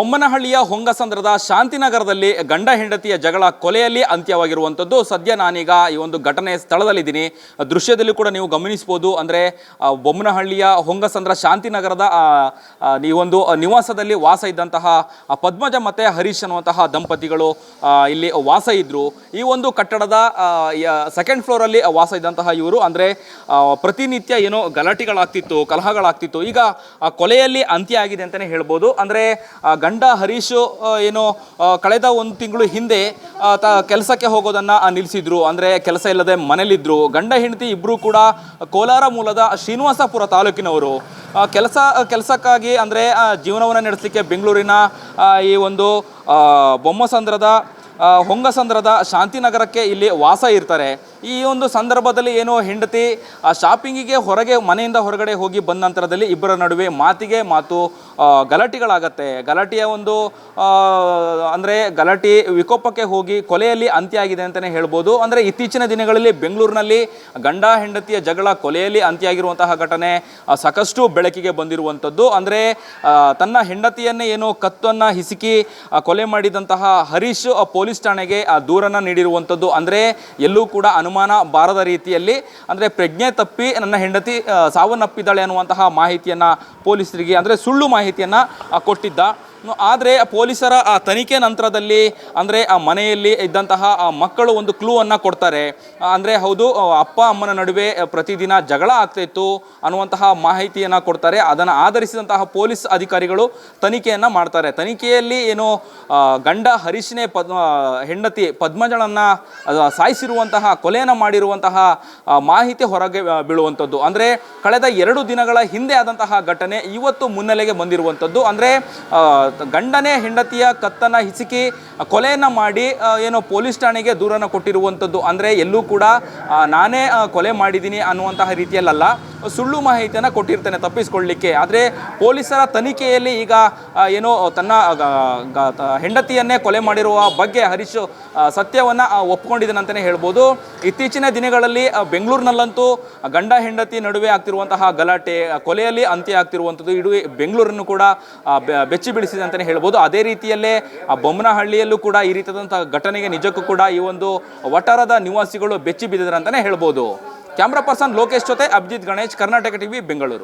ಬೊಮ್ಮನಹಳ್ಳಿಯ ಹೊಂಗಸಂದ್ರದ ಶಾಂತಿನಗರದಲ್ಲಿ ಗಂಡ ಹೆಂಡತಿಯ ಜಗಳ ಕೊಲೆಯಲ್ಲಿ ಅಂತ್ಯವಾಗಿರುವಂಥದ್ದು. ಸದ್ಯ ನಾನೀಗ ಈ ಒಂದು ಘಟನೆ ಸ್ಥಳದಲ್ಲಿದ್ದೀನಿ. ದೃಶ್ಯದಲ್ಲಿ ಕೂಡ ನೀವು ಗಮನಿಸ್ಬೋದು ಅಂದರೆ ಬೊಮ್ಮನಹಳ್ಳಿಯ ಹೊಂಗಸಂದ್ರ ಶಾಂತಿನಗರದ ಈ ಒಂದು ನಿವಾಸದಲ್ಲಿ ವಾಸ ಇದ್ದಂತಹ ಪದ್ಮಜ ಮತ್ತು ಹರೀಶ್ ಅನ್ನುವಂತಹ ದಂಪತಿಗಳು ಇಲ್ಲಿ ವಾಸ ಇದ್ದರು ಈ ಒಂದು ಕಟ್ಟಡದ ಸೆಕೆಂಡ್ ಫ್ಲೋರಲ್ಲಿ ವಾಸ ಇದ್ದಂತಹ ಇವರು. ಅಂದರೆ ಪ್ರತಿನಿತ್ಯ ಏನೋ ಗಲಾಟೆಗಳಾಗ್ತಿತ್ತು, ಕಲಹಗಳಾಗ್ತಿತ್ತು. ಈಗ ಕೊಲೆಯಲ್ಲಿ ಅಂತ್ಯ ಆಗಿದೆ ಅಂತಲೇ ಹೇಳ್ಬೋದು. ಅಂದರೆ ಗಂಡ ಹರೀಶು ಏನು ಕಳೆದ ಒಂದು ತಿಂಗಳು ಹಿಂದೆ ತ, ಕೆಲಸಕ್ಕೆ ಹೋಗೋದನ್ನು ನಿಲ್ಲಿಸಿದ್ರು ಅಂದರೆ ಕೆಲಸ ಇಲ್ಲದೆ ಮನೇಲಿದ್ದರು ಗಂಡ ಹೆಂಡತಿ ಇಬ್ಬರೂ ಕೂಡ ಕೋಲಾರ ಮೂಲದ ಶ್ರೀನಿವಾಸಪುರ ತಾಲೂಕಿನವರು. ಕೆಲಸ, ಕೆಲಸಕ್ಕಾಗಿ ಅಂದರೆ ಜೀವನವನ್ನು ನಡೆಸಲಿಕ್ಕೆ ಬೆಂಗಳೂರಿನ ಈ ಒಂದು ಬೊಮ್ಮಸಂದ್ರದ ಹೊಂಗಸಂದ್ರದ ಶಾಂತಿನಗರಕ್ಕೆ ಇಲ್ಲಿ ವಾಸ ಇರ್ತಾರೆ. ಈ ಒಂದು ಸಂದರ್ಭದಲ್ಲಿ ಏನು ಹೆಂಡತಿ ಶಾಪಿಂಗಿಗೆ ಹೊರಗೆ ಮನೆಯಿಂದ ಹೊರಗಡೆ ಹೋಗಿ ಬಂದ ನಂತರದಲ್ಲಿ ಇಬ್ಬರ ನಡುವೆ ಮಾತಿಗೆ ಮಾತು ಗಲಾಟೆಗಳಾಗತ್ತೆ. ಗಲಾಟೆಯ ಒಂದು ಅಂದರೆ ಗಲಾಟೆ ವಿಕೋಪಕ್ಕೆ ಹೋಗಿ ಕೊಲೆಯಲ್ಲಿ ಅಂತ್ಯ ಆಗಿದೆ ಅಂತಲೇ ಹೇಳ್ಬೋದು. ಅಂದರೆ ಇತ್ತೀಚಿನ ದಿನಗಳಲ್ಲಿ ಬೆಂಗಳೂರಿನಲ್ಲಿ ಗಂಡ ಹೆಂಡತಿಯ ಜಗಳ ಕೊಲೆಯಲ್ಲಿ ಅಂತ್ಯ ಆಗಿರುವಂತಹ ಘಟನೆ ಸಾಕಷ್ಟು ಬೆಳಕಿಗೆ ಬಂದಿರುವಂಥದ್ದು. ಅಂದರೆ ತನ್ನ ಹೆಂಡತಿಯನ್ನೇ ಏನು ಕತ್ತನ್ನು ಹಿಸುಕಿ ಕೊಲೆ ಮಾಡಿದಂತಹ ಹರೀಶ್ ಆ, ಪೊಲೀಸ್ ಠಾಣೆಗೆ ಆ, ದೂರನ್ನು ನೀಡಿರುವಂಥದ್ದು. ಅಂದರೆ ಎಲ್ಲೂ ಕೂಡ ಅನುಮಾನ ಬಾರದ ರೀತಿಯಲ್ಲಿ ಅಂದರೆ ಪ್ರಜ್ಞೆ ತಪ್ಪಿ ನನ್ನ ಹೆಂಡತಿ ಸಾವನ್ನಪ್ಪಿದ್ದಾಳೆ ಅನ್ನುವಂತಹ ಮಾಹಿತಿಯನ್ನು ಪೊಲೀಸರಿಗೆ ಅಂದರೆ ಸುಳ್ಳು ಮಾಹಿತಿಯನ್ನು ಕೊಟ್ಟಿದ್ದ. ಆದರೆ ಪೊಲೀಸರ ಆ ತನಿಖೆ ನಂತರದಲ್ಲಿ, ಅಂದರೆ ಆ ಮನೆಯಲ್ಲಿ ಇದ್ದಂತಹ ಆ ಮಕ್ಕಳು ಒಂದು ಕ್ಲೂ ಅನ್ನು ಕೊಡ್ತಾರೆ. ಅಂದರೆ ಹೌದು ಅಪ್ಪ ಅಮ್ಮನ ನಡುವೆ ಪ್ರತಿದಿನ ಜಗಳ ಆಗ್ತಾಯಿತ್ತು ಅನ್ನುವಂತಹ ಮಾಹಿತಿಯನ್ನು ಕೊಡ್ತಾರೆ. ಅದನ್ನು ಆಧರಿಸಿದಂತಹ ಪೊಲೀಸ್ ಅಧಿಕಾರಿಗಳು ತನಿಖೆಯನ್ನು ಮಾಡ್ತಾರೆ. ತನಿಖೆಯಲ್ಲಿ ಏನು ಗಂಡ ಹರೀಶ್ನೇ ಪದ್ಮ ಹೆಂಡತಿ ಪದ್ಮಜಳನ್ನು ಸಾಯಿಸಿರುವಂತಹ, ಕೊಲೆಯನ್ನು ಮಾಡಿರುವಂತಹ ಮಾಹಿತಿ ಹೊರಗೆ ಬೀಳುವಂಥದ್ದು. ಅಂದರೆ ಕಳೆದ ಎರಡು ದಿನಗಳ ಹಿಂದೆ ಆದಂತಹ ಘಟನೆ ಇವತ್ತು ಮುನ್ನೆಲೆಗೆ ಬಂದಿರುವಂಥದ್ದು. ಅಂದರೆ ಗಂಡನೇ ಹೆಂಡತಿಯ ಕತ್ತನ ಹಿಸುಕಿ ಕೊಲೆಯನ್ನು ಮಾಡಿ ಏನೋ ಪೊಲೀಸ್ ಠಾಣೆಗೆ ದೂರನ್ನು ಕೊಟ್ಟಿರುವಂಥದ್ದು. ಅಂದರೆ ಎಲ್ಲೂ ಕೂಡ ನಾನೇ ಕೊಲೆ ಮಾಡಿದ್ದೀನಿ ಅನ್ನುವಂತಹ ರೀತಿಯಲ್ಲಲ್ಲ. ಸುಳ್ಳು ಮಾಹಿತಿಯನ್ನು ಕೊಟ್ಟಿರ್ತಾನೆ, ತಪ್ಪಿಸ್ಕೊಳ್ಳಿಕ್ಕೆ. ಆದರೆ ಪೊಲೀಸರ ತನಿಖೆಯಲ್ಲಿ ಈಗ ಏನೋ ತನ್ನ ಹೆಂಡತಿಯನ್ನೇ ಕೊಲೆ ಮಾಡಿರುವ ಬಗ್ಗೆ ಹರೀಶ್ ಸತ್ಯವನ್ನು ಒಪ್ಕೊಂಡಿದ್ದಾನೆ ಅಂತಲೇ ಹೇಳ್ಬೋದು. ಇತ್ತೀಚಿನ ದಿನಗಳಲ್ಲಿ ಬೆಂಗಳೂರಿನಲ್ಲಂತೂ ಗಂಡ ಹೆಂಡತಿ ನಡುವೆ ಆಗ್ತಿರುವಂತಹ ಗಲಾಟೆ ಕೊಲೆಯಲ್ಲಿ ಅಂತ್ಯ ಆಗ್ತಿರುವಂಥದ್ದು ಇಡೀ ಬೆಂಗಳೂರನ್ನು ಕೂಡ ಬೆಚ್ಚಿ ಬೀಳಿಸಿದೆ ಅಂತಲೇ ಹೇಳ್ಬೋದು. ಅದೇ ರೀತಿಯಲ್ಲೇ ಬೊಮ್ಮನಹಳ್ಳಿಯಲ್ಲೂ ಕೂಡ ಈ ರೀತಿಯಾದಂಥ ಘಟನೆಗೆ ನಿಜಕ್ಕೂ ಕೂಡ ಈ ಒಂದು ವಟಾರದ ನಿವಾಸಿಗಳು ಬೆಚ್ಚಿ ಬಿದ್ದಿದ್ದಾರೆ ಅಂತಲೇ ಹೇಳ್ಬೋದು. ಕ್ಯಾಮ್ರಾ ಪರ್ಸನ್ ಲೋಕೇಶ್ ಜೊತೆ ಅಭಿಜಿತ್ ಗಣೇಶ್ ಕರ್ನಾಟಕ ಟಿವಿ ಬೆಂಗಳೂರು.